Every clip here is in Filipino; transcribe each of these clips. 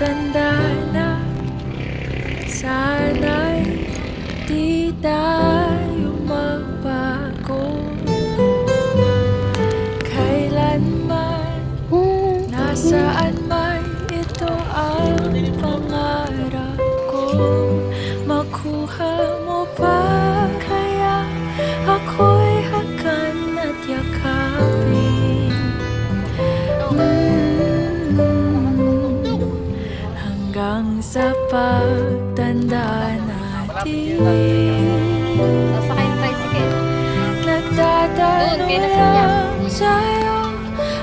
pagtanda na Sana'y di tayo Hanggang sa pagtanda natin Sasakay yung tricycle. Nagtatanong lang sa'yo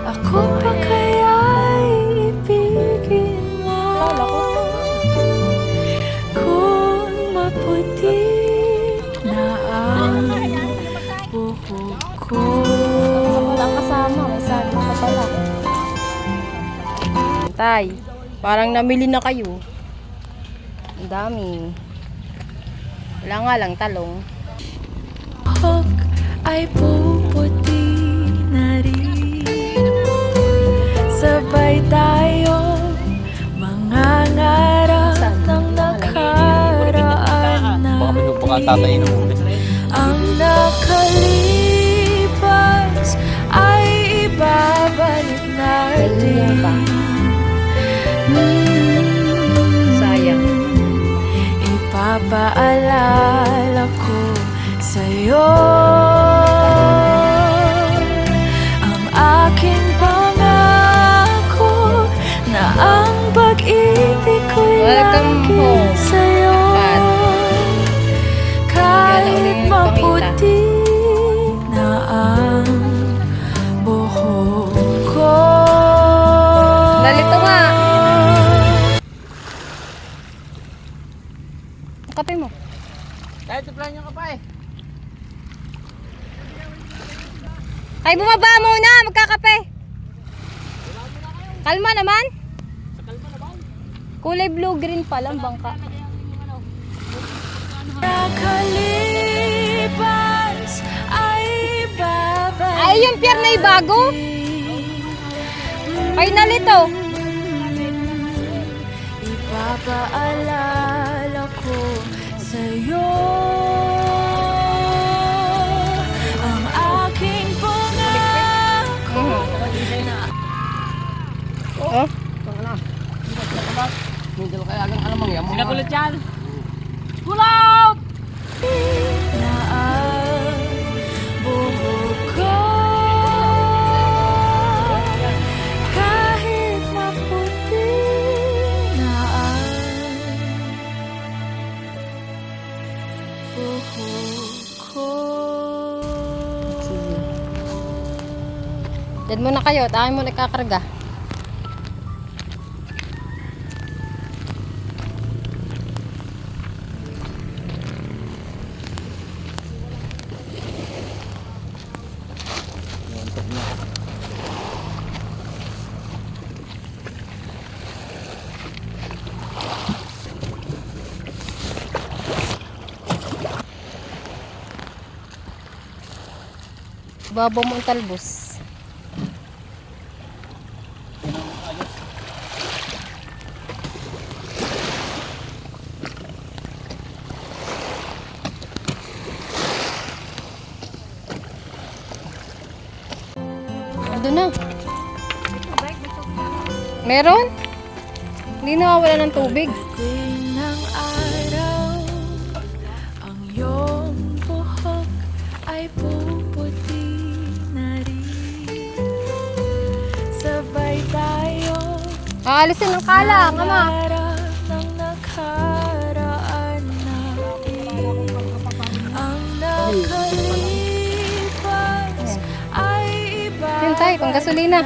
Ako pa kaya'y ibigin mo Kung maputi na ang buhok ko Walang kasama. May sama ka pala. Tay, parang namili na kayo. Ang dami. Wala nga lang talong. buhok ay puputi na rin Sabay tayo mangangarap ng nakaraan ulit. Ang nakalipas ay ibabalik natin. Sayang. Ipapaalala ko sa'yo Ang aking pangako Na ang pag-ibig ko'y lagi Kape mo. Kahit supply niyo ka pa eh. Ay, bumaba muna. Magkakape. Kalma naman. Kulay blue-green pa lang bangka. Nakalipas ay babalik Ay, yung pier na ibago. Final ito. Ipapaalala Diyan muna kayo. Tayo muna kakarga. Baba mo ang talbos. Ando na. Meron? Hindi nawawala ng tubig. Ng araw Ang iyong buhok ay puputi nakalipas ay iba Yun tayo, pang gasolina.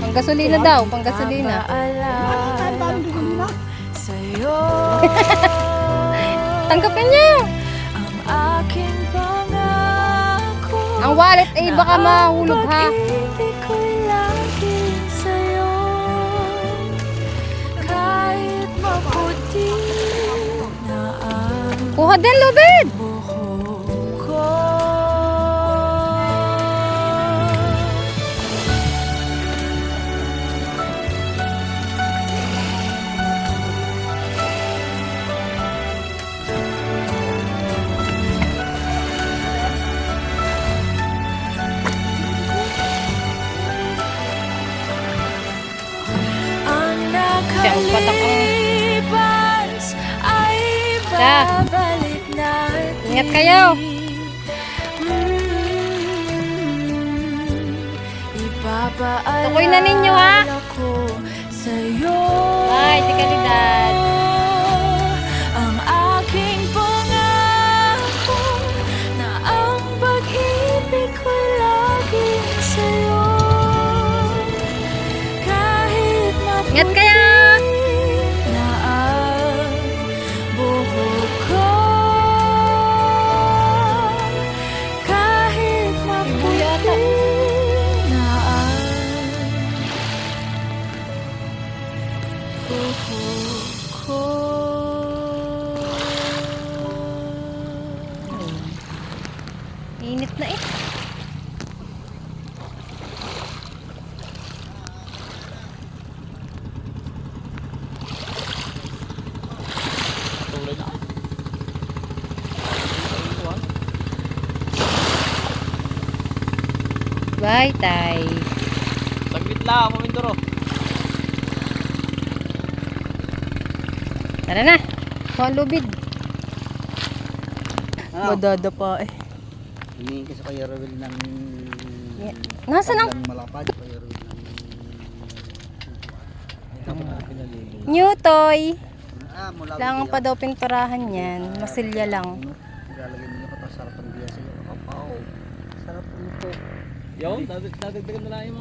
Pang gasolina daw, pang gasolina. Tanggapin niyo. Ang wallet ay baka mahulog ha. Kuha din, lubid. Patak ang... lumipas ay Da. babalik natin. Ingat kayo. Tukoy na ninyo, ha? ko sa'yo. Init na eh. Tuloy na. Bye, tay. Saglit lang, pamindoro. Tara na. Kuha lubid. Madada pa eh. Humingi ka sa Kuya Ruel ng... Yeah. Nasaan ang- malapad? Kuya Ruel ng... New toy. Ah, Kailangan pa daw pinturahan yan. Masilya lang. Ilalagay mo na pa sarap ang biya sa'yo. Kapaw. Sarap nito. Yo, dadag- dadagdagan na lang yung